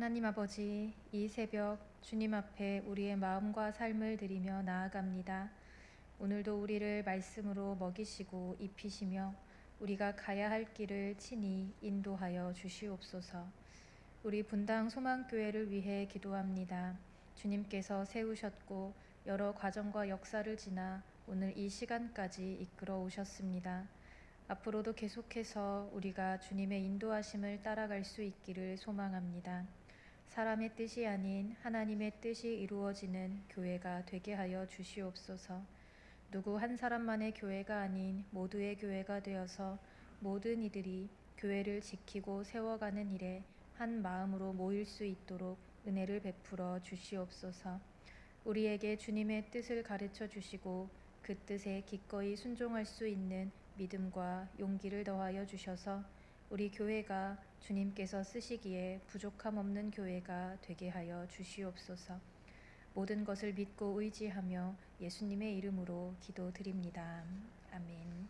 하나님 아버지, 이 새벽 주님 앞에 우리의 마음과 삶을 드리며 나아갑니다. 오늘도 우리를 말씀으로 먹이시고 입히시며 우리가 가야 할 길을 친히 인도하여 주시옵소서. 우리 분당 소망교회를 위해 기도합니다. 주님께서 세우셨고 여러 과정과 역사를 지나 오늘 이 시간까지 이끌어 오셨습니다. 앞으로도 계속해서 우리가 주님의 인도하심을 따라갈 수 있기를 소망합니다. 사람의 뜻이 아닌 하나님의 뜻이 이루어지는 교회가 되게 하여 주시옵소서. 누구 한 사람만의 교회가 아닌 모두의 교회가 되어서 모든 이들이 교회를 지키고 세워가는 일에 한 마음으로 모일 수 있도록 은혜를 베풀어 주시옵소서. 우리에게 주님의 뜻을 가르쳐 주시고 그 뜻에 기꺼이 순종할 수 있는 믿음과 용기를 더하여 주셔서 우리 교회가 주님께서 쓰시기에 부족함 없는 교회가 되게 하여 주시옵소서. 모든 것을 믿고 의지하며 예수님의 이름으로 기도드립니다. 아멘.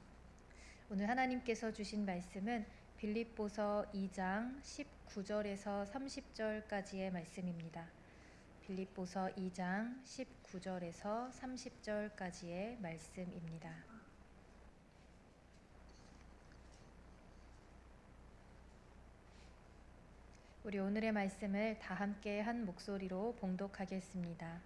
오늘 하나님께서 주신 말씀은 빌립보서 2장 19절에서 30절까지의 말씀입니다. 빌립보서 2장 19절에서 30절까지의 말씀입니다. 우리 오늘의 말씀을 다 함께 한 목소리로 봉독하겠습니다.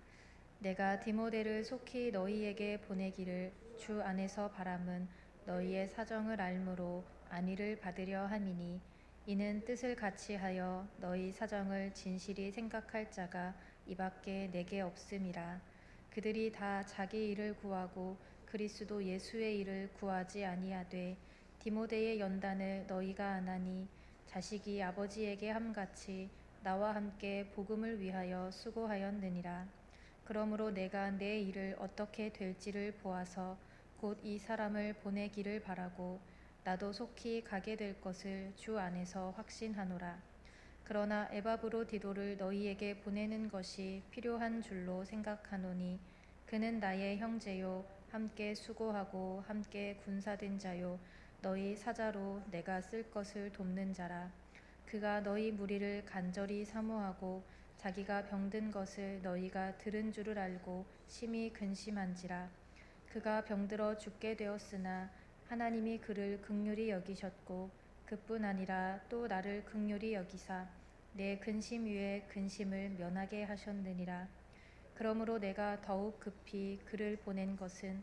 내가 디모데를 속히 너희에게 보내기를 주 안에서 바람은 너희의 사정을 알므로 안위를 받으려 함이니 이는 뜻을 같이 하여 너희 사정을 진실히 생각할 자가 이밖에 내게 없음이라 그들이 다 자기 일을 구하고 그리스도 예수의 일을 구하지 아니하되 디모데의 연단을 너희가 안하니 자식이 아버지에게 함같이 나와 함께 복음을 위하여 수고하였느니라. 그러므로 내가 내 일을 어떻게 될지를 보아서 곧 이 사람을 보내기를 바라고 나도 속히 가게 될 것을 주 안에서 확신하노라. 그러나 에바브로 디도를 너희에게 보내는 것이 필요한 줄로 생각하노니 그는 나의 형제요 함께 수고하고 함께 군사된 자요 너희 사자로 내가 쓸 것을 돕는 자라. 그가 너희 무리를 간절히 사모하고 자기가 병든 것을 너희가 들은 줄을 알고 심히 근심한지라. 그가 병들어 죽게 되었으나 하나님이 그를 극률히 여기셨고 그뿐 아니라 또 나를 극률히 여기사 내 근심 위에 근심을 면하게 하셨느니라. 그러므로 내가 더욱 급히 그를 보낸 것은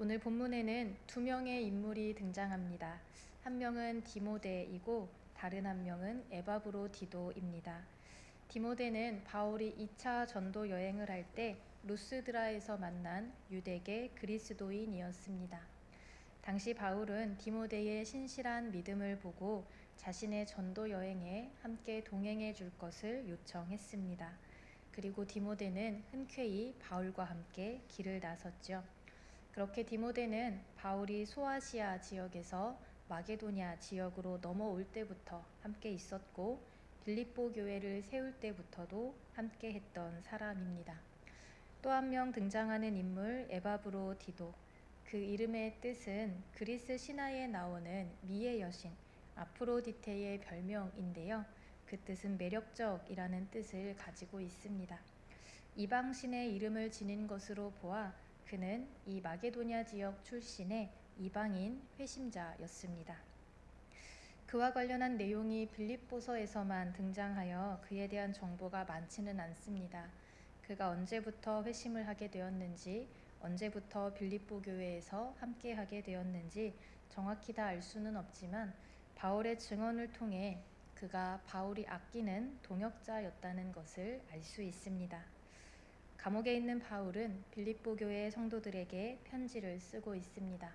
오늘 본문에는 두 명의 인물이 등장합니다. 한 명은 디모데이고 다른 한 명은 에바브로 디도입니다. 디모데는 바울이 2차 전도 여행을 할 때 루스드라에서 만난 유대계 그리스도인이었습니다. 당시 바울은 디모데의 신실한 믿음을 보고 자신의 전도 여행에 함께 동행해 줄 것을 요청했습니다. 그리고 디모데는 흔쾌히 바울과 함께 길을 나섰죠. 그렇게 디모데는 바울이 소아시아 지역에서 마게도냐 지역으로 넘어올 때부터 함께 있었고 빌립보 교회를 세울 때부터도 함께 했던 사람입니다. 또 한 명 등장하는 인물 에바브로 디도. 그 이름의 뜻은 그리스 신화에 나오는 미의 여신 아프로디테의 별명인데요. 그 뜻은 매력적이라는 뜻을 가지고 있습니다. 이방신의 이름을 지닌 것으로 보아 그는 이 마게도냐 지역 출신의 이방인 회심자였습니다. 그와 관련한 내용이 빌립보서에서만 등장하여 그에 대한 정보가 많지는 않습니다. 그가 언제부터 회심을 하게 되었는지, 언제부터 빌립보 교회에서 함께 하게 되었는지 정확히 다 알 수는 없지만 바울의 증언을 통해 그가 바울이 아끼는 동역자였다는 것을 알 수 있습니다. 감옥에 있는 바울은 빌립보 교회 성도들에게 편지를 쓰고 있습니다.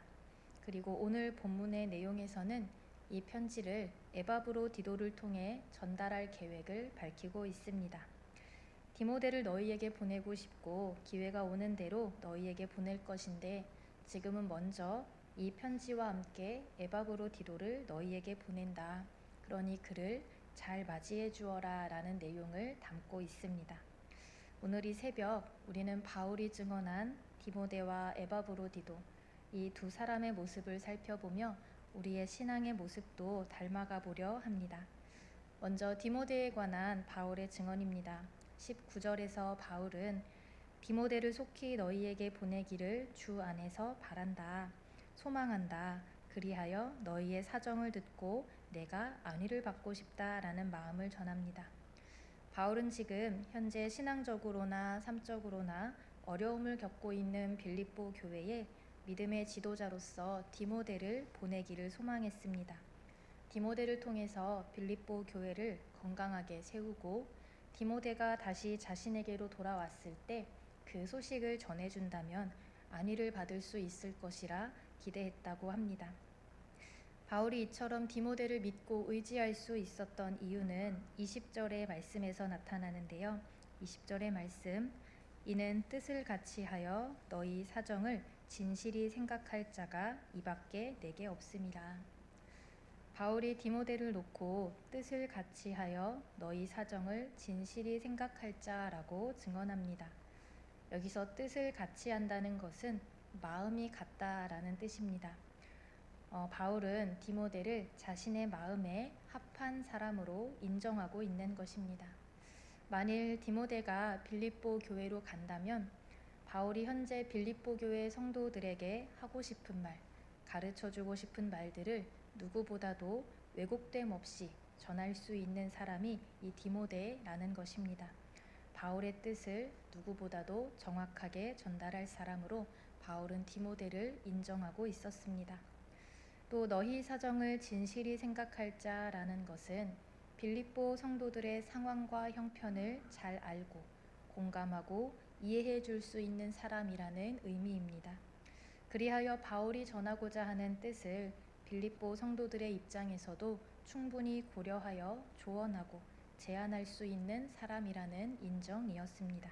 그리고 오늘 본문의 내용에서는 이 편지를 에바브로 디도를 통해 전달할 계획을 밝히고 있습니다. 디모데를 너희에게 보내고 싶고 기회가 오는 대로 너희에게 보낼 것인데 지금은 먼저 이 편지와 함께 에바브로 디도를 너희에게 보낸다. 그러니 그를 잘 맞이해 주어라 라는 내용을 담고 있습니다. 오늘 이 새벽 우리는 바울이 증언한 디모데와 에바브로 디도 이 두 사람의 모습을 살펴보며 우리의 신앙의 모습도 닮아가 보려 합니다. 먼저 디모데에 관한 바울의 증언입니다. 19절에서 바울은 디모데를 속히 너희에게 보내기를 주 안에서 바란다. 소망한다. 그리하여 너희의 사정을 듣고 내가 안위를 받고 싶다라는 마음을 전합니다. 바울은 지금 현재 신앙적으로나 삶적으로나 어려움을 겪고 있는 빌립보 교회에 믿음의 지도자로서 디모데를 보내기를 소망했습니다. 디모데를 통해서 빌립보 교회를 건강하게 세우고 디모데가 다시 자신에게로 돌아왔을 때 그 소식을 전해준다면 안위를 받을 수 있을 것이라 기대했다고 합니다. 바울이 이처럼 디모데를 믿고 의지할 수 있었던 이유는 20절의 말씀에서 나타나는데요. 20절의 말씀 이는 뜻을 같이 하여 너희 사정을 진실이 생각할 자가 이밖에 내게 없음이라. 바울이 디모데를 놓고 뜻을 같이 하여 너희 사정을 진실이 생각할 자라고 증언합니다. 여기서 뜻을 같이 한다는 것은 마음이 같다라는 뜻입니다. 어, 바울은 디모데를 자신의 마음에 합한 사람으로 인정하고 있는 것입니다. 만일 디모데가 빌립보 교회로 간다면 바울이 현재 빌립보 교회 성도들에게 하고 싶은 말, 가르쳐 주고 싶은 말들을 누구보다도 왜곡됨 없이 전할 수 있는 사람이 이 디모데라는 것입니다. 바울의 뜻을 누구보다도 정확하게 전달할 사람으로 바울은 디모데를 인정하고 있었습니다. 또 너희 사정을 진실이 생각할 자라는 것은 빌립보 성도들의 상황과 형편을 잘 알고 공감하고 이해해 줄 수 있는 사람이라는 의미입니다. 그리하여 바울이 전하고자 하는 뜻을 빌립보 성도들의 입장에서도 충분히 고려하여 조언하고 제안할 수 있는 사람이라는 인정이었습니다.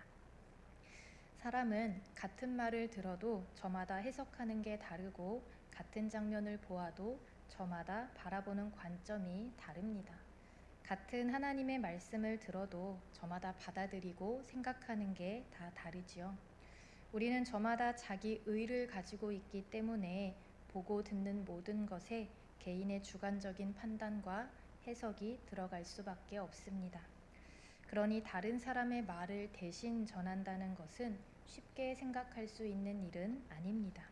사람은 같은 말을 들어도 저마다 해석하는 게 다르고 같은 장면을 보아도 저마다 바라보는 관점이 다릅니다. 같은 하나님의 말씀을 들어도 저마다 받아들이고 생각하는 게 다 다르지요. 우리는 저마다 자기 의를 가지고 있기 때문에 보고 듣는 모든 것에 개인의 주관적인 판단과 해석이 들어갈 수밖에 없습니다. 그러니 다른 사람의 말을 대신 전한다는 것은 쉽게 생각할 수 있는 일은 아닙니다.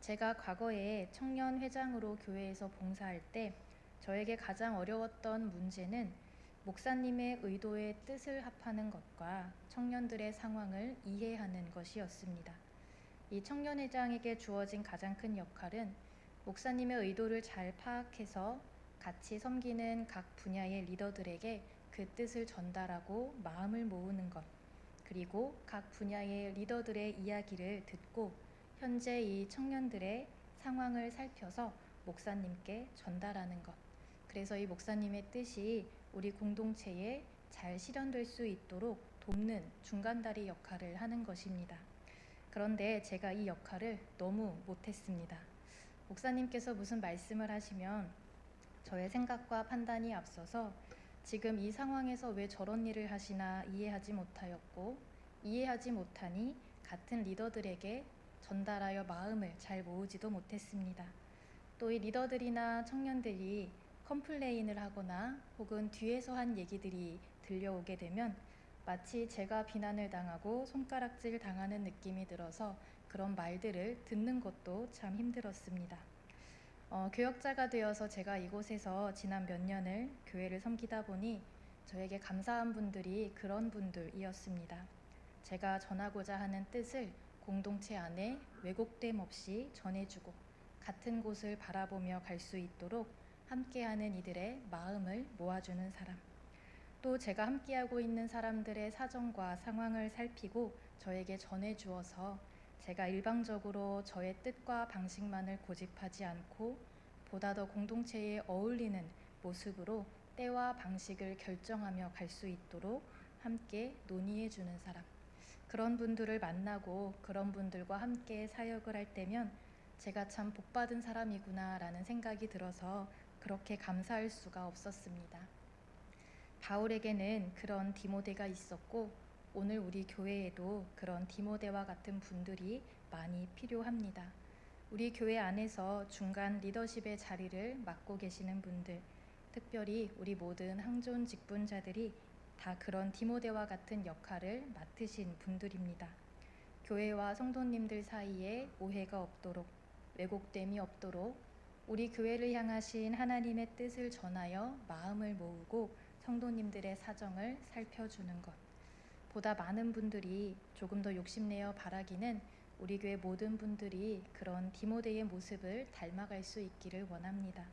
제가 과거에 청년 회장으로 교회에서 봉사할 때 저에게 가장 어려웠던 문제는 목사님의 의도의 뜻을 합하는 것과 청년들의 상황을 이해하는 것이었습니다. 이 청년회장에게 주어진 가장 큰 역할은 목사님의 의도를 잘 파악해서 같이 섬기는 각 분야의 리더들에게 그 뜻을 전달하고 마음을 모으는 것, 그리고 각 분야의 리더들의 이야기를 듣고 현재 이 청년들의 상황을 살펴서 목사님께 전달하는 것. 그래서 이 목사님의 뜻이 우리 공동체에 잘 실현될 수 있도록 돕는 중간다리 역할을 하는 것입니다. 그런데 제가 이 역할을 너무 못했습니다. 목사님께서 무슨 말씀을 하시면 저의 생각과 판단이 앞서서 지금 이 상황에서 왜 저런 일을 하시나 이해하지 못하였고 이해하지 못하니 같은 리더들에게 전달하여 마음을 잘 모으지도 못했습니다. 또 이 리더들이나 청년들이 컴플레인을 하거나 혹은 뒤에서 한 얘기들이 들려오게 되면 마치 제가 비난을 당하고 손가락질 당하는 느낌이 들어서 그런 말들을 듣는 것도 참 힘들었습니다. 어, 교역자가 되어서 제가 이곳에서 지난 몇 년을 교회를 섬기다 보니 저에게 감사한 분들이 그런 분들이었습니다. 제가 전하고자 하는 뜻을 공동체 안에 왜곡됨 없이 전해주고 같은 곳을 바라보며 갈 수 있도록 함께하는 이들의 마음을 모아주는 사람. 또 제가 함께하고 있는 사람들의 사정과 상황을 살피고 저에게 전해 주어서 제가 일방적으로 저의 뜻과 방식만을 고집하지 않고 보다 더 공동체에 어울리는 모습으로 때와 방식을 결정하며 갈 수 있도록 함께 논의해 주는 사람. 그런 분들을 만나고 그런 분들과 함께 사역을 할 때면 제가 참 복받은 사람이구나라는 생각이 들어서 그렇게 감사할 수가 없었습니다. 바울에게는 그런 디모데가 있었고 오늘 우리 교회에도 그런 디모데와 같은 분들이 많이 필요합니다. 우리 교회 안에서 중간 리더십의 자리를 맡고 계시는 분들, 특별히 우리 모든 항존 직분자들이 다 그런 디모데와 같은 역할을 맡으신 분들입니다. 교회와 성도님들 사이에 오해가 없도록 왜곡됨이 없도록 우리 교회를 향하신 하나님의 뜻을 전하여 마음을 모으고 성도님들의 사정을 살펴주는 것. 보다 많은 분들이 조금 더 욕심내어 바라기는 우리 교회 모든 분들이 그런 디모데의 모습을 닮아갈 수 있기를 원합니다.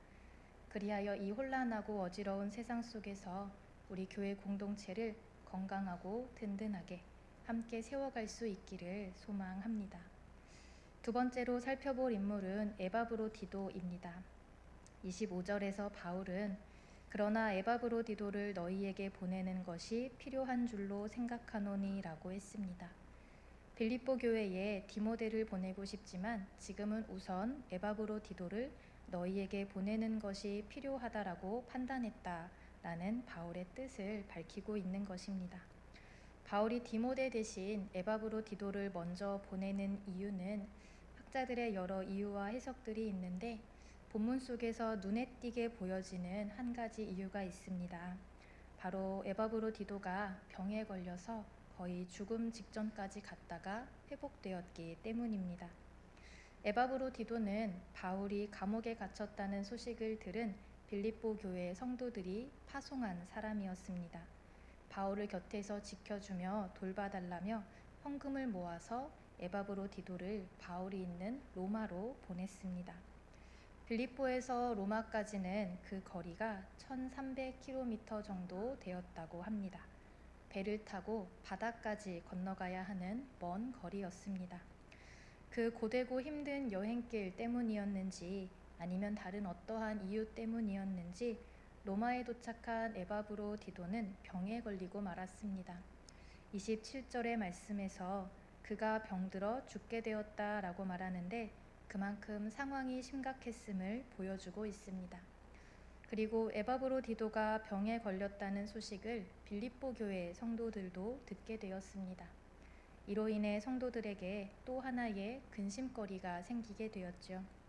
그리하여 이 혼란하고 어지러운 세상 속에서 우리 교회 공동체를 건강하고 든든하게 함께 세워갈 수 있기를 소망합니다. 두 번째로 살펴볼 인물은 에바브로디도입니다. 25절에서 바울은 그러나 에바브로디도를 너희에게 보내는 것이 필요한 줄로 생각하노니라고 했습니다. 빌립보 교회에 디모데를 보내고 싶지만 지금은 우선 에바브로디도를 너희에게 보내는 것이 필요하다라고 판단했다 라는 바울의 뜻을 밝히고 있는 것입니다. 바울이 디모데 대신 에바브로 디도를 먼저 보내는 이유는 학자들의 여러 이유와 해석들이 있는데 본문 속에서 눈에 띄게 보여지는 한 가지 이유가 있습니다. 바로 에바브로 디도가 병에 걸려서 거의 죽음 직전까지 갔다가 회복되었기 때문입니다. 에바브로 디도는 바울이 감옥에 갇혔다는 소식을 들은 빌립보 교회 성도들이 파송한 사람이었습니다. 바울을 곁에서 지켜주며 돌봐달라며 헌금을 모아서 에바브로 디도를 바울이 있는 로마로 보냈습니다. 빌립보에서 로마까지는 그 거리가 1300km 정도 되었다고 합니다. 배를 타고 바다까지 건너가야 하는 먼 거리였습니다. 그 고되고 힘든 여행길 때문이었는지 아니면 다른 어떠한 이유 때문이었는지 로마에 도착한 에바브로 디도는 병에 걸리고 말았습니다. 27절의 말씀에서 그가 병들어 죽게 되었다 라고 말하는데 그만큼 상황이 심각했음을 보여주고 있습니다. 그리고 에바브로 디도가 병에 걸렸다는 소식을 빌립보 교회 성도들도 듣게 되었습니다. 이로 인해 성도들에게 또 하나의 근심거리가 생기게 되었죠.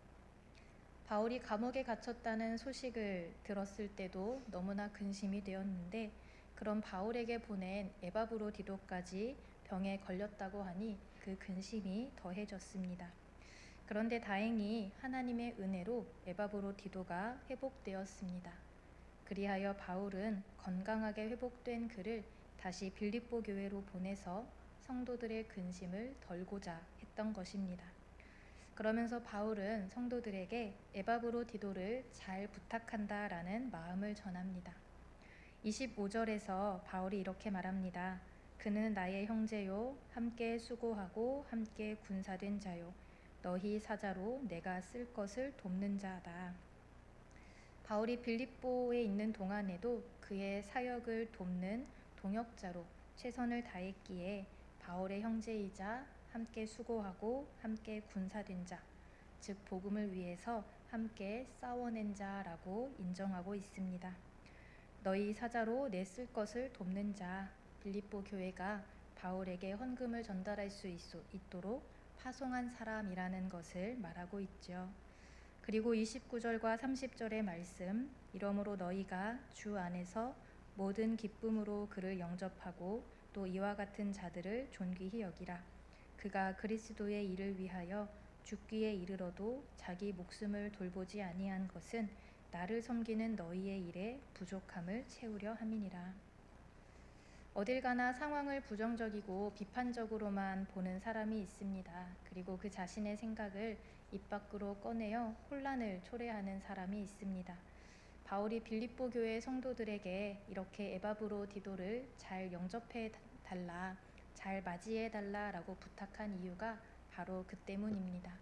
바울이 감옥에 갇혔다는 소식을 들었을 때도 너무나 근심이 되었는데 그런 바울에게 보낸 에바브로 디도까지 병에 걸렸다고 하니 그 근심이 더해졌습니다. 그런데 다행히 하나님의 은혜로 에바브로 디도가 회복되었습니다. 그리하여 바울은 건강하게 회복된 그를 다시 빌립보 교회로 보내서 성도들의 근심을 덜고자 했던 것입니다. 그러면서 바울은 성도들에게 에바브로 디도를 잘 부탁한다 라는 마음을 전합니다. 25절에서 바울이 이렇게 말합니다. 그는 나의 형제요 함께 수고하고 함께 군사된 자요 너희 사자로 내가 쓸 것을 돕는 자다. 바울이 빌립보에 있는 동안에도 그의 사역을 돕는 동역자로 최선을 다했기에 바울의 형제이자 함께 수고하고 함께 군사된 자, 즉 복음을 위해서 함께 싸워낸 자라고 인정하고 있습니다. 너희 사자로 내 쓸 것을 돕는 자, 빌립보 교회가 바울에게 헌금을 전달할 수 있도록 파송한 사람이라는 것을 말하고 있죠. 그리고 29절과 30절의 말씀, 이러므로 너희가 주 안에서 모든 기쁨으로 그를 영접하고 또 이와 같은 자들을 존귀히 여기라. 그가 그리스도의 일을 위하여 죽기에 이르러도 자기 목숨을 돌보지 아니한 것은 나를 섬기는 너희의 일에 부족함을 채우려 함이니라. 어딜 가나 상황을 부정적이고 비판적으로만 보는 사람이 있습니다. 그리고 그 자신의 생각을 입 밖으로 꺼내어 혼란을 초래하는 사람이 있습니다. 바울이 빌립보 교회 성도들에게 이렇게 에바브로 디도를 잘 영접해 달라, 잘 맞이해 달라라고 부탁한 이유가 바로 그 때문입니다.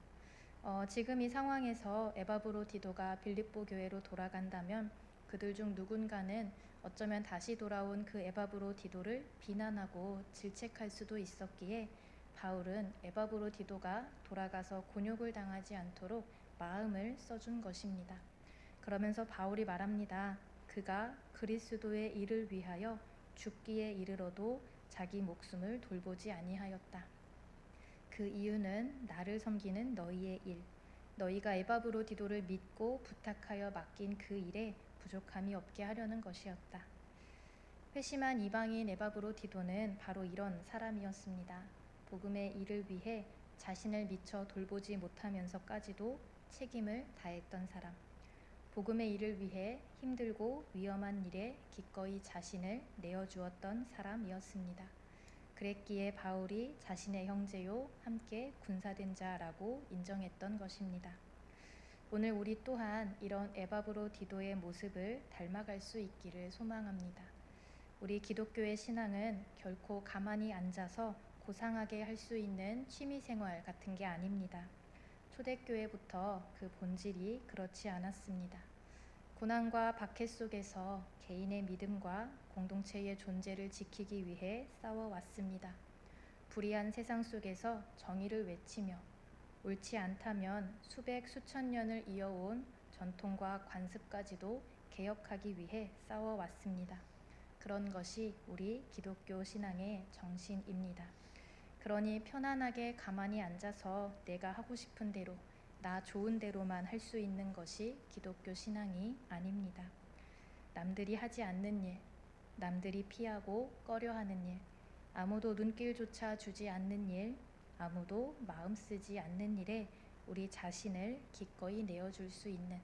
어, 지금 이 상황에서 에바브로 디도가 빌립보 교회로 돌아간다면 그들 중 누군가는 어쩌면 다시 돌아온 그 에바브로 디도를 비난하고 질책할 수도 있었기에 바울은 에바브로 디도가 돌아가서 곤욕을 당하지 않도록 마음을 써준 것입니다. 그러면서 바울이 말합니다. 그가 그리스도의 일을 위하여 죽기에 이르러도 자기 목숨을 돌보지 아니하였다. 그 이유는 나를 섬기는 너희의 일, 너희가 에바브로 디도를 믿고 부탁하여 맡긴 그 일에 부족함이 없게 하려는 것이었다. 회심한 이방인 에바브로 디도는 바로 이런 사람이었습니다. 복음의 일을 위해 자신을 미처 돌보지 못하면서까지도 책임을 다했던 사람. 복음의 일을 위해 힘들고 위험한 일에 기꺼이 자신을 내어주었던 사람이었습니다. 그랬기에 바울이 자신의 형제요 함께 군사된 자라고 인정했던 것입니다. 오늘 우리 또한 이런 에바브로 디도의 모습을 닮아갈 수 있기를 소망합니다. 우리 기독교의 신앙은 결코 가만히 앉아서 고상하게 할 수 있는 취미 생활 같은 게 아닙니다. 초대교회부터 그 본질이 그렇지 않았습니다. 고난과 박해 속에서 개인의 믿음과 공동체의 존재를 지키기 위해 싸워왔습니다. 불의한 세상 속에서 정의를 외치며 옳지 않다면 수백 수천 년을 이어온 전통과 관습까지도 개혁하기 위해 싸워왔습니다. 그런 것이 우리 기독교 신앙의 정신입니다. 그러니 편안하게 가만히 앉아서 내가 하고 싶은 대로 나 좋은 대로만 할 수 있는 것이 기독교 신앙이 아닙니다. 남들이 하지 않는 일, 남들이 피하고 꺼려 하는 일, 아무도 눈길조차 주지 않는 일, 아무도 마음 쓰지 않는 일에 우리 자신을 기꺼이 내어줄 수 있는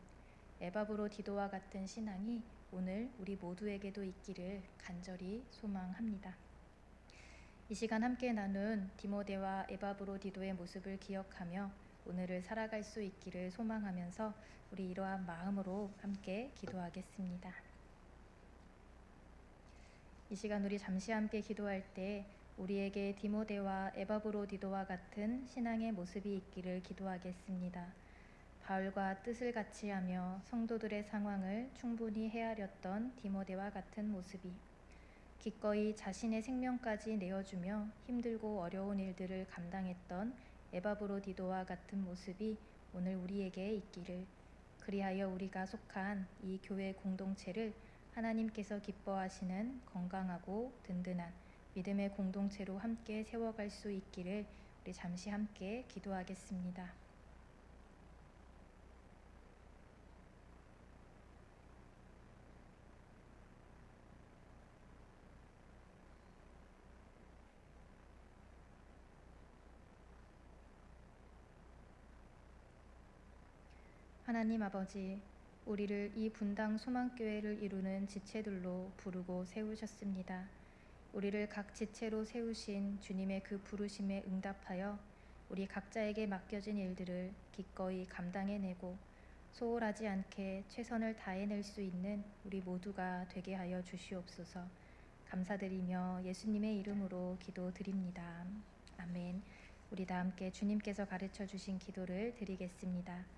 에바브로 디도와 같은 신앙이 오늘 우리 모두에게도 있기를 간절히 소망합니다. 이 시간 함께 나눈 디모데와 에바브로 디도의 모습을 기억하며 오늘을 살아갈 수 있기를 소망하면서 우리 이러한 마음으로 함께 기도하겠습니다. 이 시간 우리 잠시 함께 기도할 때 우리에게 디모데와 에바브로 디도와 같은 신앙의 모습이 있기를 기도하겠습니다. 바울과 뜻을 같이 하며 성도들의 상황을 충분히 헤아렸던 디모데와 같은 모습이 기꺼이 자신의 생명까지 내어주며 힘들고 어려운 일들을 감당했던 에바브로디도와 같은 모습이 오늘 우리에게 있기를 그리하여 우리가 속한 이 교회 공동체를 하나님께서 기뻐하시는 건강하고 든든한 믿음의 공동체로 함께 세워갈 수 있기를 우리 잠시 함께 기도하겠습니다. 하나님 아버지, 우리를 이 분당 소망교회를 이루는 지체들로 부르고 세우셨습니다. 우리를 각 지체로 세우신 주님의 그 부르심에 응답하여 우리 각자에게 맡겨진 일들을 기꺼이 감당해내고 소홀하지 않게 최선을 다해낼 수 있는 우리 모두가 되게 하여 주시옵소서. 감사드리며 예수님의 이름으로 기도드립니다. 아멘. 우리 다 함께 주님께서 가르쳐 주신 기도를 드리겠습니다.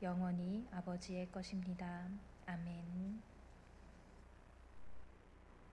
영원히 아버지의 것입니다. 아멘.